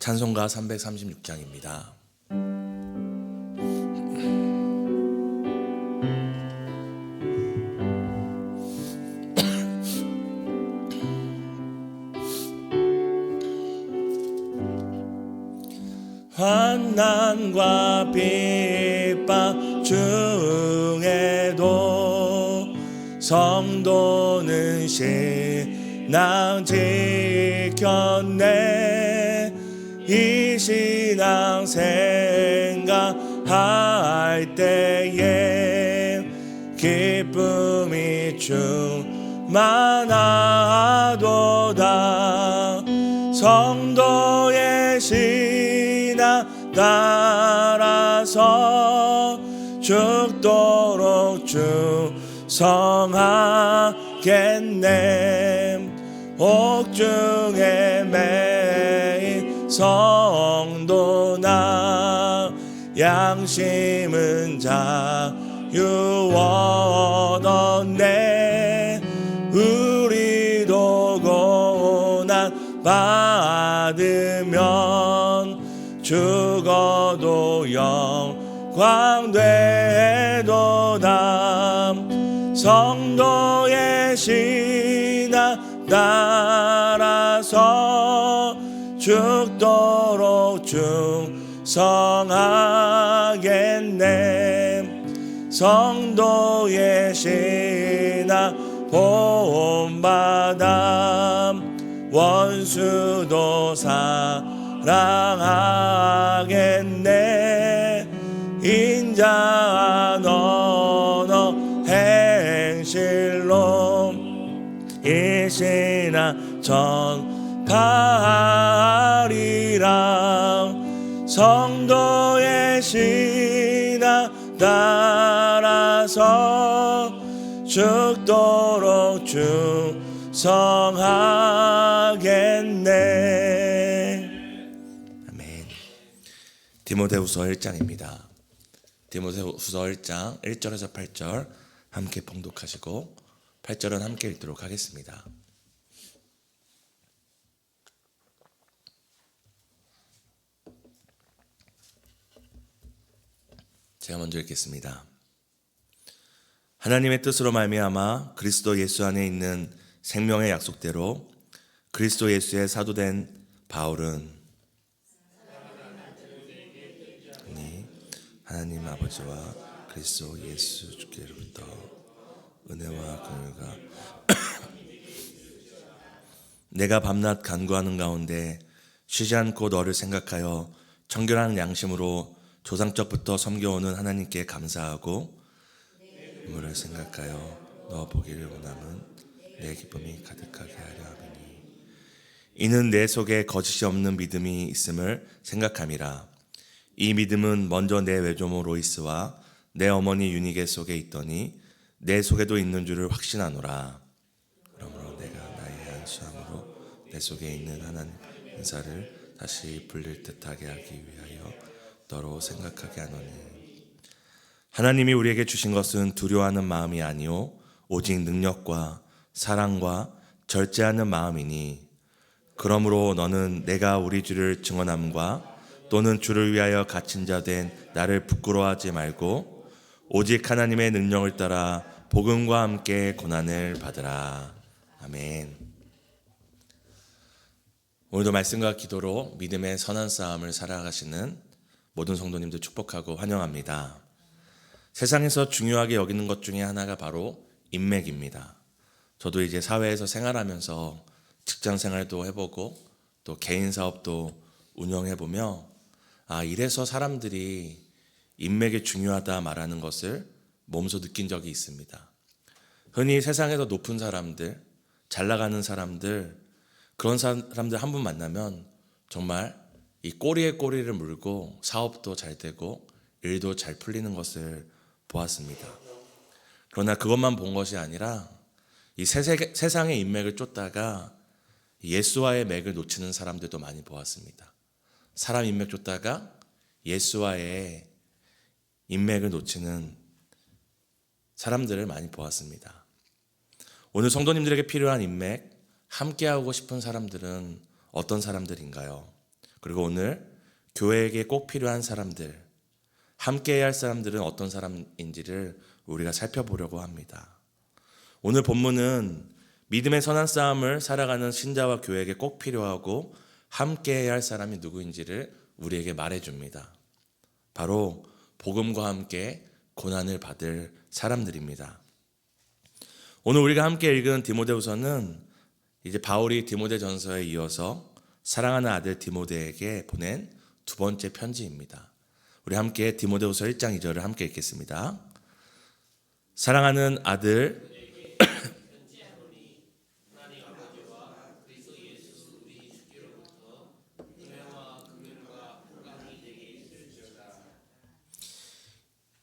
찬송가 336장입니다. 환난과 핍박 중에도 성도는 신앙 지켰네 이 신앙 생각할 때에 기쁨이 충만하도다. 성도의 신앙 따라서 죽도록 충성하겠네. 옥중에 매인 성도나 양심은 자유 얻었네. 우리도 고난 받으면 죽어도 영광 되도다 성도의 신앙 따라서 죽도록 충 성하겠네. 성도의 신앙 본받아 원수도 사랑하겠네. 인자 너너 행실로 이 신앙 전파하리라 성도의 신앙 따라서 죽도록 충성하겠네. 아멘. 디모데후서 1장입니다. 디모데후서 1장 1절에서 8절 함께 봉독하시고 8절은 함께 읽도록 하겠습니다 제가 먼저 읽겠습니다. 하나님의 뜻으로 말미암아 그리스도 예수 안에 있는 생명의 약속대로 그리스도 예수의 사도된 바울은 네, 하나님 아버지와 그리스도 예수 주께로부터 은혜와 긍휼과 내가 밤낮 간구하는 가운데 쉬지 않고 너를 생각하여 청결한 양심으로 조상적부터 섬겨오는 하나님께 감사하고 물을 생각하여 너 보기를 원함은 내 기쁨이 가득하게 하려 함이니. 이는 내 속에 거짓이 없는 믿음이 있음을 생각함이라. 이 믿음은 먼저 내 외조모 로이스와 내 어머니 유니게 속에 있더니 내 속에도 있는 줄을 확신하노라. 그러므로 내가 나의 안수함으로 내 속에 있는 하나님 은사를 다시 불릴 듯하게 하기 위하여 너로 생각하게 하노니. 하나님이 우리에게 주신 것은 두려워하는 마음이 아니요 오직 능력과 사랑과 절제하는 마음이니. 그러므로 너는 내가 우리 주를 증언함과 또는 주를 위하여 갇힌 자 된 나를 부끄러워하지 말고 오직 하나님의 능력을 따라 복음과 함께 고난을 받으라. 아멘. 오늘도 말씀과 기도로 믿음의 선한 싸움을 살아가시는 모든 성도님들 축복하고 환영합니다. 세상에서 중요하게 여기는 것 중에 하나가 바로 인맥입니다. 저도 이제 사회에서 생활하면서 직장 생활도 해보고 또 개인 사업도 운영해보며 아, 이래서 사람들이 인맥이 중요하다 말하는 것을 몸소 느낀 적이 있습니다. 흔히 세상에서 높은 사람들, 잘 나가는 사람들, 그런 사람들 한 분 만나면 정말 이 꼬리에 꼬리를 물고 사업도 잘 되고 일도 잘 풀리는 것을 보았습니다. 그러나 그것만 본 것이 아니라 이 세상의 인맥을 쫓다가 예수와의 맥을 놓치는 사람들도 많이 보았습니다. 사람 인맥 쫓다가 예수와의 인맥을 놓치는 사람들을 많이 보았습니다. 오늘 성도님들에게 필요한 인맥, 함께하고 싶은 사람들은 어떤 사람들인가요? 그리고 오늘 교회에게 꼭 필요한 사람들, 함께해야 할 사람들은 어떤 사람인지를 우리가 살펴보려고 합니다. 오늘 본문은 믿음의 선한 싸움을 살아가는 신자와 교회에게 꼭 필요하고 함께해야 할 사람이 누구인지를 우리에게 말해줍니다. 바로 복음과 함께 고난을 받을 사람들입니다. 오늘 우리가 함께 읽은 디모데후서는 이제 바울이 디모데전서에 이어서 사랑하는 아들 디모데에게 보낸 두 번째 편지입니다. 우리 함께 디모데후서 1장 2절을 함께 읽겠습니다. 사랑하는 아들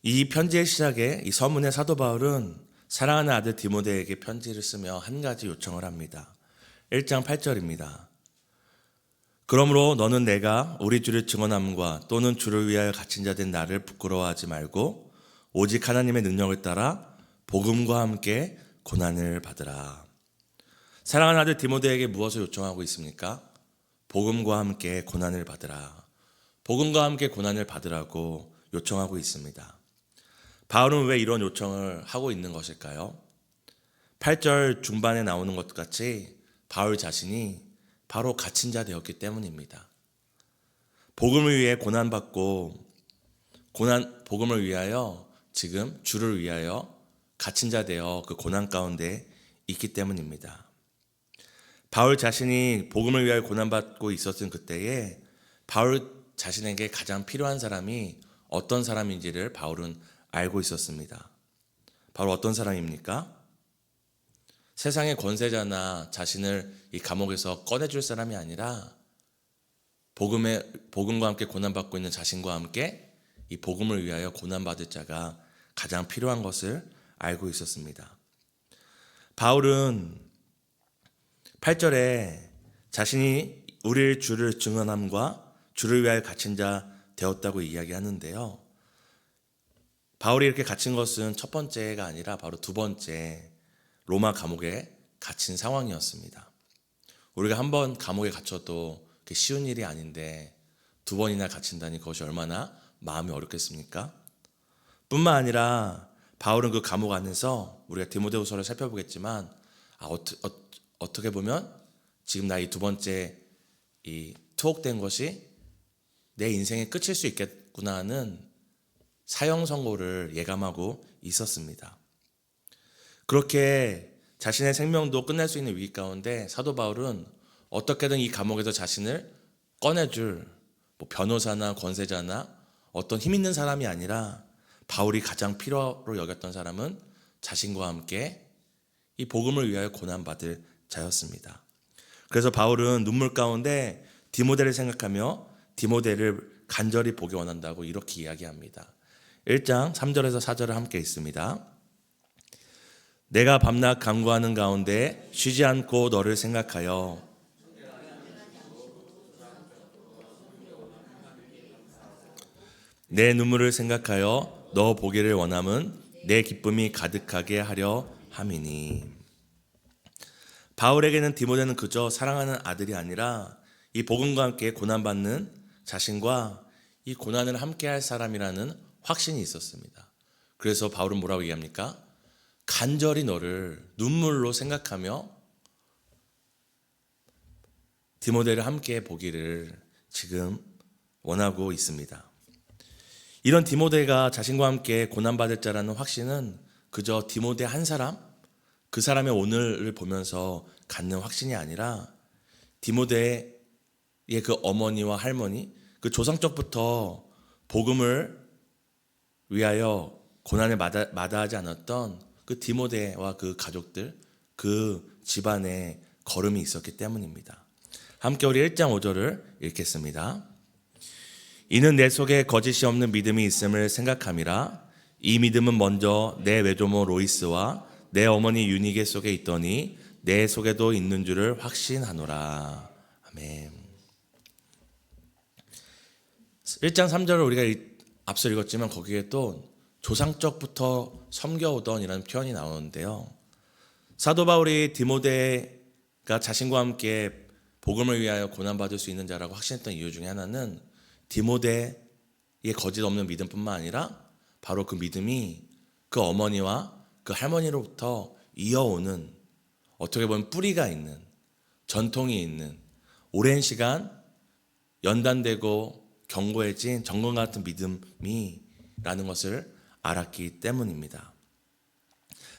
이 편지의 시작에 이 서문의 사도 바울은 사랑하는 아들 디모데에게 편지를 쓰며 한 가지 요청을 합니다. 1장 8절입니다. 그러므로 너는 내가 우리 주를 증언함과 또는 주를 위하여 갇힌 자 된 나를 부끄러워하지 말고 오직 하나님의 능력을 따라 복음과 함께 고난을 받으라. 사랑하는 아들 디모데에게 무엇을 요청하고 있습니까? 복음과 함께 고난을 받으라. 복음과 함께 고난을 받으라고 요청하고 있습니다. 바울은 왜 이런 요청을 하고 있는 것일까요? 8절 중반에 나오는 것 같이 바울 자신이 바로 갇힌 자 되었기 때문입니다. 복음을 위해 고난 받고 고난 복음을 위하여 지금 주를 위하여 갇힌 자 되어 그 고난 가운데 있기 때문입니다. 바울 자신이 복음을 위하여 고난 받고 있었던 그때에 바울 자신에게 가장 필요한 사람이 어떤 사람인지를 바울은 알고 있었습니다. 바로 어떤 사람입니까? 세상의 권세자나 자신을 이 감옥에서 꺼내줄 사람이 아니라 복음의 복음과 함께 고난받고 있는 자신과 함께 이 복음을 위하여 고난받을 자가 가장 필요한 것을 알고 있었습니다. 바울은 8절에 자신이 우리를 주를 증언함과 주를 위하여 갇힌 자 되었다고 이야기하는데요. 바울이 이렇게 갇힌 것은 첫 번째가 아니라 바로 두 번째 로마 감옥에 갇힌 상황이었습니다. 우리가 한 번 감옥에 갇혀도 쉬운 일이 아닌데 두 번이나 갇힌다니 그것이 얼마나 마음이 어렵겠습니까? 뿐만 아니라 바울은 그 감옥 안에서 우리가 디모데후서를 살펴보겠지만 아, 어트, 어, 어떻게 보면 지금 나이 두 번째 이 투옥된 것이 내 인생의 끝일 수 있겠구나 하는 사형 선고를 예감하고 있었습니다. 그렇게 자신의 생명도 끝날 수 있는 위기 가운데 사도 바울은 어떻게든 이 감옥에서 자신을 꺼내줄 뭐 변호사나 권세자나 어떤 힘 있는 사람이 아니라 바울이 가장 필요로 여겼던 사람은 자신과 함께 이 복음을 위하여 고난받을 자였습니다. 그래서 바울은 눈물 가운데 디모데를 생각하며 디모데를 간절히 보기 원한다고 이렇게 이야기합니다. 1장 3절에서 4절을 함께 있습니다. 내가 밤낮 간구하는 가운데 쉬지 않고 너를 생각하여 내 눈물을 생각하여 너 보기를 원함은 내 기쁨이 가득하게 하려 함이니 바울에게는 디모데는 그저 사랑하는 아들이 아니라 이 복음과 함께 고난받는 자신과 이 고난을 함께 할 사람이라는 확신이 있었습니다. 그래서 바울은 뭐라고 얘기합니까? 간절히 너를 눈물로 생각하며 디모데를 함께 보기를 지금 원하고 있습니다. 이런 디모데가 자신과 함께 고난받을 자라는 확신은 그저 디모데 한 사람, 그 사람의 오늘을 보면서 갖는 확신이 아니라 디모데의 그 어머니와 할머니, 그 조상적부터 복음을 위하여 고난을 마다, 마다하지 않았던 그 디모데와 그 가족들, 그 집안에 걸음이 있었기 때문입니다. 함께 우리 1장 5절을 읽겠습니다. 이는 내 속에 거짓이 없는 믿음이 있음을 생각함이라 이 믿음은 먼저 내 외조모 로이스와 내 어머니 유니게 속에 있더니 내 속에도 있는 줄을 확신하노라. 아멘. 1장 3절을 우리가 읽- 앞서 읽었지만 거기에 또 조상적부터 섬겨오던이라는 표현이 나오는데요. 사도 바울이 디모데가 자신과 함께 복음을 위하여 고난받을 수 있는 자라고 확신했던 이유 중에 하나는 디모데의 거짓 없는 믿음뿐만 아니라 바로 그 믿음이 그 어머니와 그 할머니로부터 이어오는 어떻게 보면 뿌리가 있는 전통이 있는 오랜 시간 연단되고 견고해진 정건 같은 믿음이라는 것을 알았기 때문입니다.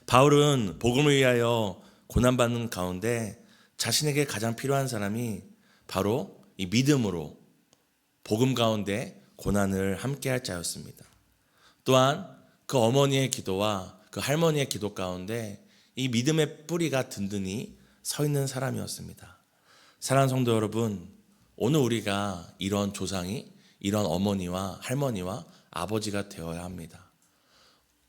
바울은 복음을 위하여 고난받는 가운데 자신에게 가장 필요한 사람이 바로 이 믿음으로 복음 가운데 고난을 함께 할 자였습니다. 또한 그 어머니의 기도와 그 할머니의 기도 가운데 이 믿음의 뿌리가 든든히 서 있는 사람이었습니다. 사랑하는 성도 여러분, 오늘 우리가 이런 조상이 이런 어머니와 할머니와 아버지가 되어야 합니다.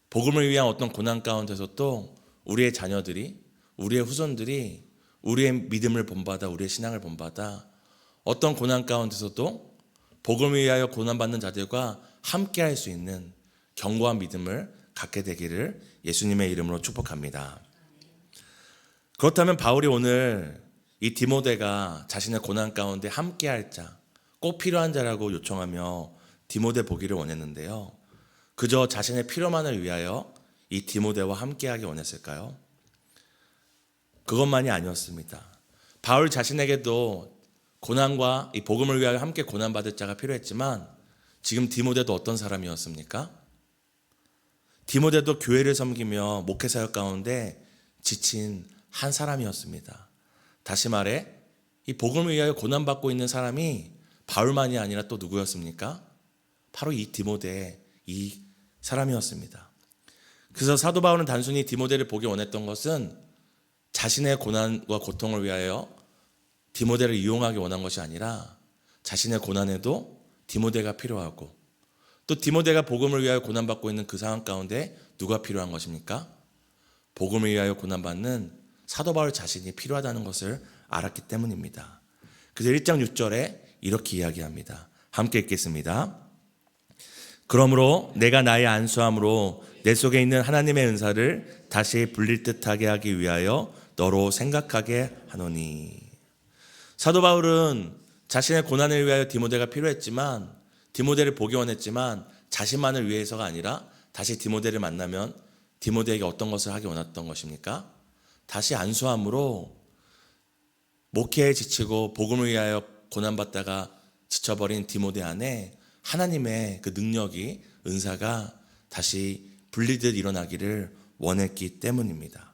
복음을 위한 어떤 고난 가운데서 또 우리의 자녀들이 우리의 후손들이 우리의 믿음을 본받아 우리의 신앙을 본받아 어떤 고난 가운데서도 복음을 위하여 고난받는 자들과 함께 할 수 있는 견고한 믿음을 갖게 되기를 예수님의 이름으로 축복합니다. 그렇다면 바울이 오늘 이 디모데가 자신의 고난 가운데 함께 할 자, 꼭 필요한 자라고 요청하며 디모데 보기를 원했는데요. 그저 자신의 필요만을 위하여 이 디모데와 함께하기 원했을까요? 그것만이 아니었습니다. 바울 자신에게도 고난과 이 복음을 위하여 함께 고난받을 자가 필요했지만 지금 디모데도 어떤 사람이었습니까? 디모데도 교회를 섬기며 목회 사역 가운데 지친 한 사람이었습니다. 다시 말해 이 복음을 위하여 고난받고 있는 사람이 바울만이 아니라 또 누구였습니까? 바로 이 디모데 이 사람이었습니다. 그래서 사도 바울은 단순히 디모데를 보기 원했던 것은 자신의 고난과 고통을 위하여 디모데를 이용하기 원한 것이 아니라 자신의 고난에도 디모데가 필요하고 또 디모데가 복음을 위하여 고난받고 있는 그 상황 가운데 누가 필요한 것입니까? 복음을 위하여 고난받는 사도 바울 자신이 필요하다는 것을 알았기 때문입니다. 그래서 1장 6절에 이렇게 이야기합니다. 함께 읽겠습니다. 그러므로 내가 나의 안수함으로 내 속에 있는 하나님의 은사를 다시 불릴 듯하게 하기 위하여 너로 생각하게 하노니. 사도 바울은 자신의 고난을 위하여 디모데가 필요했지만 디모데를 보기 원했지만 자신만을 위해서가 아니라 다시 디모데를 만나면 디모데에게 어떤 것을 하기 원했던 것입니까? 다시 안수함으로 목회에 지치고 복음을 위하여 고난받다가 지쳐버린 디모데 안에 하나님의 그 능력이 은사가 다시 분리듯 일어나기를 원했기 때문입니다.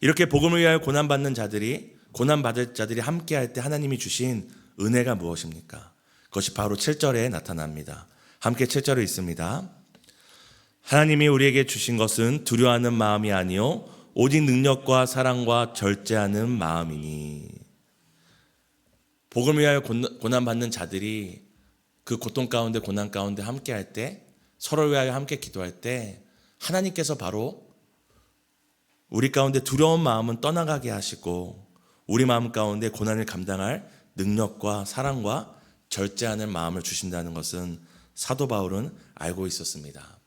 이렇게 복음을 위하여 고난받는 자들이 고난받을 자들이 함께 할 때 하나님이 주신 은혜가 무엇입니까? 그것이 바로 7절에 나타납니다. 함께 7절을 읽습니다. 하나님이 우리에게 주신 것은 두려워하는 마음이 아니요 오직 능력과 사랑과 절제하는 마음이니 복음을 위하여 고난 받는 자들이 그 고통 가운데 고난 가운데 함께 할 때 서로를 위하여 함께 기도할 때 하나님께서 바로 우리 가운데 두려운 마음은 떠나가게 하시고 우리 마음 가운데 고난을 감당할 능력과 사랑과 절제하는 마음을 주신다는 것은 사도 바울은 알고 있었습니다.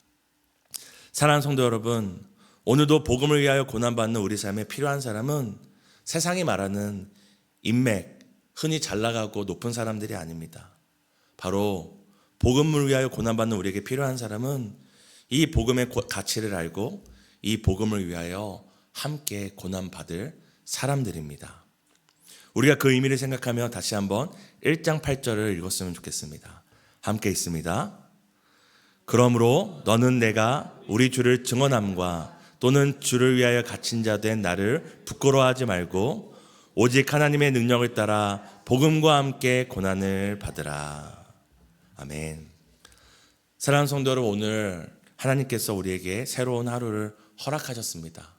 사랑하는 성도 여러분, 오늘도 복음을 위하여 고난받는 우리 삶에 필요한 사람은 세상이 말하는 인맥, 흔히 잘 나가고 높은 사람들이 아닙니다. 바로 복음을 위하여 고난받는 우리에게 필요한 사람은 이 복음의 가치를 알고 이 복음을 위하여 함께 고난받을 사람들입니다. 우리가 그 의미를 생각하며 다시 한번 1장 8절을 읽었으면 좋겠습니다. 함께 있습니다. 그러므로 너는 내가 우리 주를 증언함과 또는 주를 위하여 갇힌 자 된 나를 부끄러워하지 말고 오직 하나님의 능력을 따라 복음과 함께 고난을 받으라. 아멘. 사랑하는 성도 여러분, 오늘 하나님께서 우리에게 새로운 하루를 허락하셨습니다.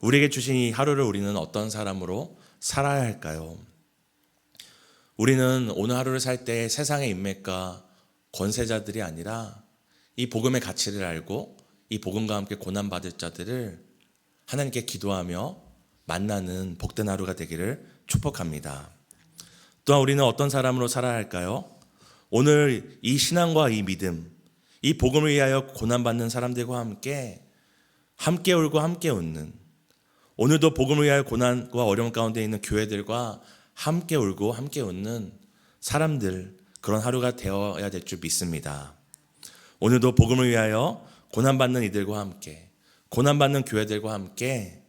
우리에게 주신 이 하루를 우리는 어떤 사람으로 살아야 할까요? 우리는 오늘 하루를 살 때 세상의 인맥과 권세자들이 아니라 이 복음의 가치를 알고 이 복음과 함께 고난받을 자들을 하나님께 기도하며 만나는 복된 하루가 되기를 축복합니다. 또한 우리는 어떤 사람으로 살아야 할까요? 오늘 이 신앙과 이 믿음, 이 복음을 위하여 고난받는 사람들과 함께 함께 울고 함께 웃는 오늘도 복음을 위하여 고난과 어려움 가운데 있는 교회들과 함께 울고 함께 웃는 사람들 그런 하루가 되어야 될 줄 믿습니다. 오늘도 복음을 위하여 고난받는 이들과 함께 고난받는 교회들과 함께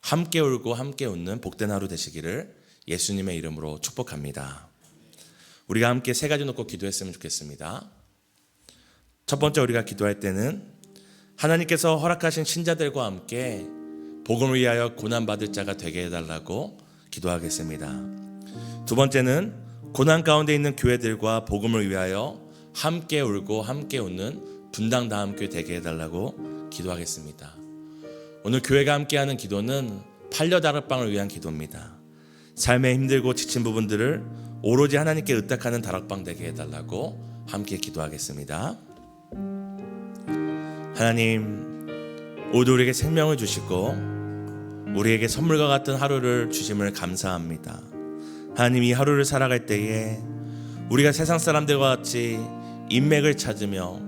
함께 울고 함께 웃는 복된 하루 되시기를 예수님의 이름으로 축복합니다. 우리가 함께 세 가지 놓고 기도했으면 좋겠습니다. 첫 번째 우리가 기도할 때는 하나님께서 허락하신 신자들과 함께 복음을 위하여 고난받을 자가 되게 해달라고 기도하겠습니다. 두 번째는 고난 가운데 있는 교회들과 복음을 위하여 함께 울고 함께 웃는 분당 다음 교회 되게 해달라고 기도하겠습니다. 오늘 교회가 함께하는 기도는 팔려 다락방을 위한 기도입니다. 삶에 힘들고 지친 부분들을 오로지 하나님께 의탁하는 다락방 되게 해달라고 함께 기도하겠습니다. 하나님, 오늘 우리에게 생명을 주시고 우리에게 선물과 같은 하루를 주심을 감사합니다. 하나님 이 하루를 살아갈 때에 우리가 세상 사람들과 같이 인맥을 찾으며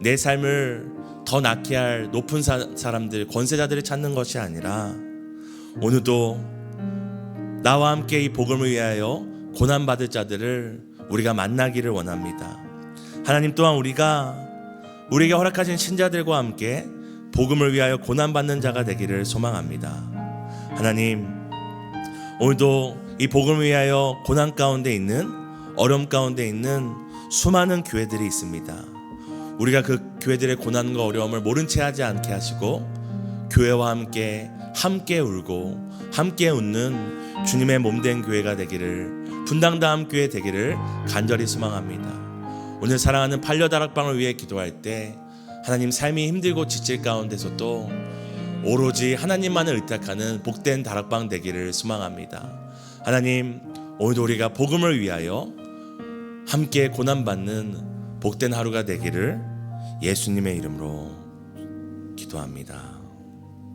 내 삶을 더 낳게 할 높은 사, 사람들, 권세자들을 찾는 것이 아니라 오늘도 나와 함께 이 복음을 위하여 고난받을 자들을 우리가 만나기를 원합니다. 하나님 또한 우리가 우리에게 허락하신 신자들과 함께 복음을 위하여 고난받는 자가 되기를 소망합니다. 하나님, 오늘도 이 복음을 위하여 고난 가운데 있는 어려움 가운데 있는 수많은 교회들이 있습니다. 우리가 그 교회들의 고난과 어려움을 모른 채 하지 않게 하시고 교회와 함께 함께 울고 함께 웃는 주님의 몸된 교회가 되기를 분당다음 교회 되기를 간절히 소망합니다. 오늘 사랑하는 팔려다락방을 위해 기도할 때 하나님 삶이 힘들고 지칠 가운데서도 오로지 하나님만을 의탁하는 복된 다락방 되기를 소망합니다. 하나님 오늘도 우리가 복음을 위하여 함께 고난받는 복된 하루가 되기를 예수님의 이름으로 기도합니다.